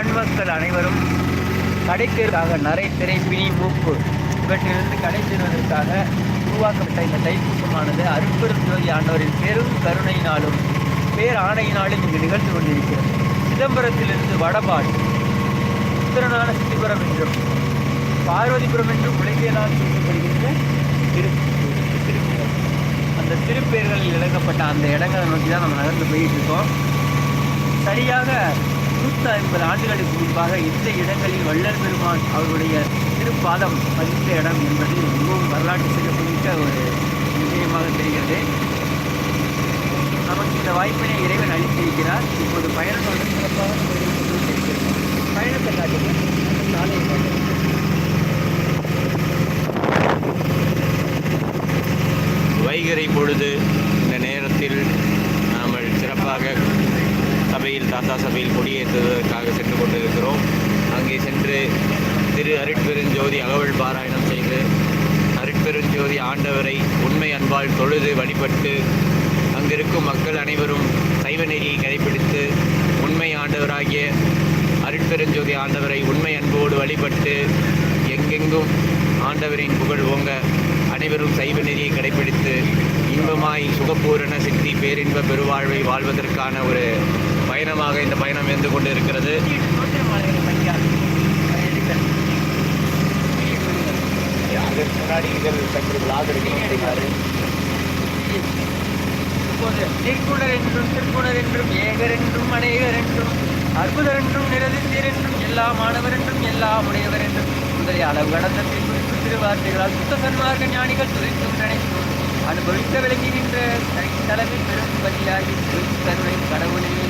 ஆண்மக்கள் அனைவரும் கடைத்தேர்வாக நரை திரை பிணி மூப்பு இவற்றிலிருந்து கடை உருவாக்கப்பட்ட இந்த தைப்பூசமானது அருட்பெரும் ஜோதி ஆண்டவரின் பெரும் கருணையினாலும் பேர் ஆணையினாலும் இங்கு நிகழ்ந்து கொண்டிருக்கிறது. சிதம்பரத்திலிருந்து வடபாடு உத்தரநான சிதம்பரம் என்றும் பார்வதிபுரம் என்றும் உலகியலால் சொல்லப்படுகின்ற திரு திருப்பேர். அந்த திருப்பேர்களில் இழக்கப்பட்ட அந்த இடங்களை நோக்கி தான் நம்ம நகர்ந்து போயிட்டு இருக்கோம். சரியாக நூற்றி ஐம்பது ஆண்டுகளுக்கு முன்பாக இந்த இடங்களில் வள்ளல் பெருமான் அவருடைய திருப்பாதம் பதித்த இடம் என்பது மிகவும் வரலாற்று சிறப்புமிக்க ஒரு விஷயமாக தெரிகிறது. நமக்கு இந்த வாய்ப்பினை இறைவன் அளித்திருக்கிறார். இப்போது பயணத்தோடு சிறப்பாக பயணத்தை சாலையை வைகரை பொழுது இந்த நேரத்தில் நாம் சிறப்பாக சாந்தா சபையில் கொடியேற்றுவதற்காக சென்று கொண்டிருக்கிறோம். அங்கே சென்று திரு அருட்பெருஞ்சோதி அகவல் பாராயணம் செய்து அருட்பெருஞ்சோதி ஆண்டவரை உண்மை அன்பால் தொழுது வழிபட்டு அங்கிருக்கும் மக்கள் அனைவரும் சைவ நெறியை கடைபிடித்து உண்மை ஆண்டவராகிய அருட்பெருஞ்சோதி ஆண்டவரை உண்மை அன்போடு வழிபட்டு எங்கெங்கும் ஆண்டவரின் புகழ் ஓங்க அனைவரும் சைவ நெறியை கடைபிடித்து இன்பமாய் சுகபூரண சித்தி பேரின்ப பெருவாழ்வை வாழ்வதற்கான ஒரு பயணமாக இந்த பயணம் இருந்து கொண்டு இருக்கிறது அதற்கு முன்னாடி இதில் சற்று விளாக் எடுக்கிறாரு என்றும் திருக்குணர் என்றும் ஏகர் என்றும் அநேகர் என்றும் அற்புதர் என்றும் நிரதித்தீர் என்றும் எல்லா மாணவர் என்றும் எல்லா உடையவர் என்றும் முதலிய அளவு கடந்த குறிப்பு திருவார்த்தைகளால் சுத்த சன்மார்க்க ஞானிகள் துதித்தும் நினைத்தும் அனுபவிக்க விளங்குகின்ற தலைமை பெரும் பதிலாகி கருணை கடவுளே.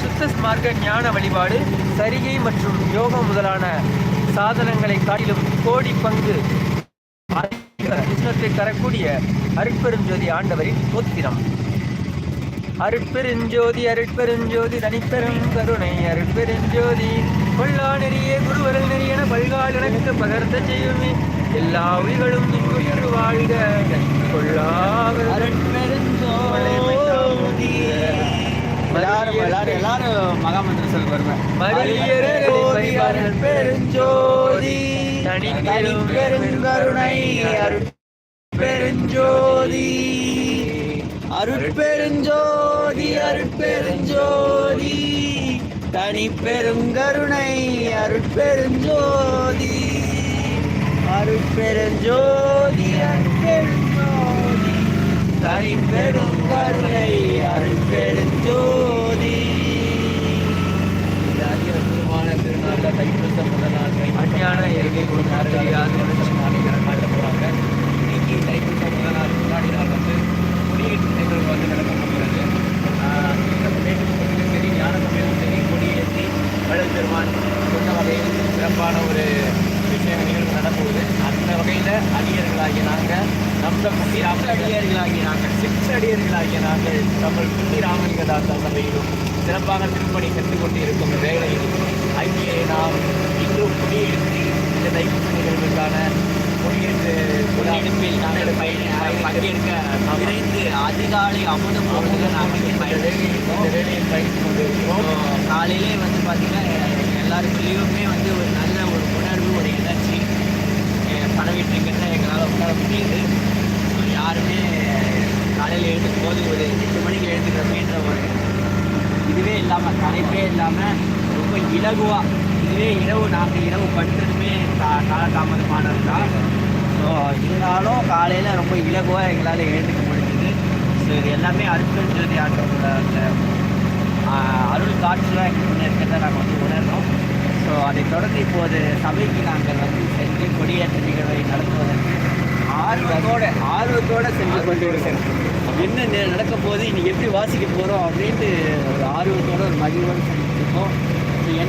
சுத்த ஸ்மார்க்க ஞான வழிபாடு சரிகை மற்றும் யோகம் முதலான சாதனங்களை காட்டிலும் கோடி பங்கு கிருஷ்ணத்தை தரக்கூடிய அருட்பெருஞ்சோதி ஆண்டவரின் தோத்திரம் அருட்பெருஞ்சோதி அருட்பெருஞ்சோதி தனிப்பெரும் கருணை அருட்பெருஞ்சோதி. கொள்ளா நெறியே குருவரல் நெறியென பல்கால் எனக்கு பகர்ந்த செய்யுமே எல்லா உயிர்களும் இன்புயிர் வாழ்க எல்லாரும் எல்லாரும் எல்லாரும் மகாமந்திர வருவேன் பெருஞ்சோதி பெருங்கருணை அருட்பெருஞ்சோதி அருட்பெருஞ்சோதி தனி பெருங்கருணை அருட்பெருஞ்சோதி. அருட்பெருஞ்சோதி அருட்பெருஞ்சோதி. தனி பெருங்கருணை அருட்பெருஞ்சோதி. திருநாளில் தைப்பூசம் முதல் நாள் அஞ்ஞான எருகை கொடுத்தார் தெரியாது போகிறாங்க இன்னைக்கு தைப்பூசம் முதல் நாள் முன்னாடி நாள் வந்து கொடியேற்று நிகழ்வு வந்து நடக்க போகிறது சரி ஞான சமையலும் சரி கொடியேற்றி வள்ளல் பெருமான் சொன்ன வகையில் சிறப்பான ஒரு விஷயம் நிகழ்வு நடப்போகுது அந்த வகையில் அடியர்களாகிய நாங்கள் நம்ம குட்டி ராம அடியர்களாகிய நாங்கள் சிக்ஸ் அடியர்களாகிய நாங்கள் நம்ம குட்டி ராமலிங்க தாத்தா சபையிலும் சிறப்பாக திருப்பணி சென்று இருக்கும் வேளையில் அங்கே நாம் இன்னும் குடியேற்றி இந்த தைப்பூச நிகழ்வுக்கான குடியேற்று குடியெடுப்பில் நாங்கள் பங்கேற்க விரைந்து அதிகாலை அமுதம் போகுது நாங்கள் இங்கே பயணிக்கிறோம் இந்த வேலையில் பயணித்து கொண்டிருக்கிறோம். காலையிலே வந்து பார்த்திங்கன்னா எல்லாருக்குள்ளேயுமே வந்து ஒரு நல்ல ஒரு உணர்வு ஒரு எனர்ஜி பரவிட்டு இருக்கிறத எங்களால் உணர முடியுது. யாருமே காலையில் எழுந்துக்கும் போது ஒரு எட்டு மணிக்கு எழுந்துக்கிறோமேன்ற ஒரு இதுவே இல்லாமல் தலைப்பே இல்லாமல் ரொம்ப இலகுவாக இதுவே இரவு நாங்கள் இரவு படுத்ததுமே கா காலதாமதமானது தான். ஸோ இருந்தாலும் காலையில் ரொம்ப இலகுவாக எங்களால் எழுந்துக்க முடிஞ்சுது. ஸோ இது எல்லாமே அருட்கள் ஜோதி ஆட்டோட அந்த அருள் காட்சி எங்களுக்கு இருக்கிறத நாங்கள் வந்து உணர்றோம். ஸோ அதைத் தொடர்ந்து இப்போது சபைக்கு நாங்கள் வந்து சென்று கொடியேற்ற நிகழ்வை நடத்துவதற்கு ஆர்வத்தோட ஆர்வத்தோட சென்று கொண்டு இருக்கிறோம் என்ன நடக்க போகுது இன்னைக்கு எப்படி வாசிக்க போகிறோம் அப்படின்ட்டு ஒரு ஆர்வத்தோட ஒரு மகிழ்வோடு செஞ்சுருக்கோம்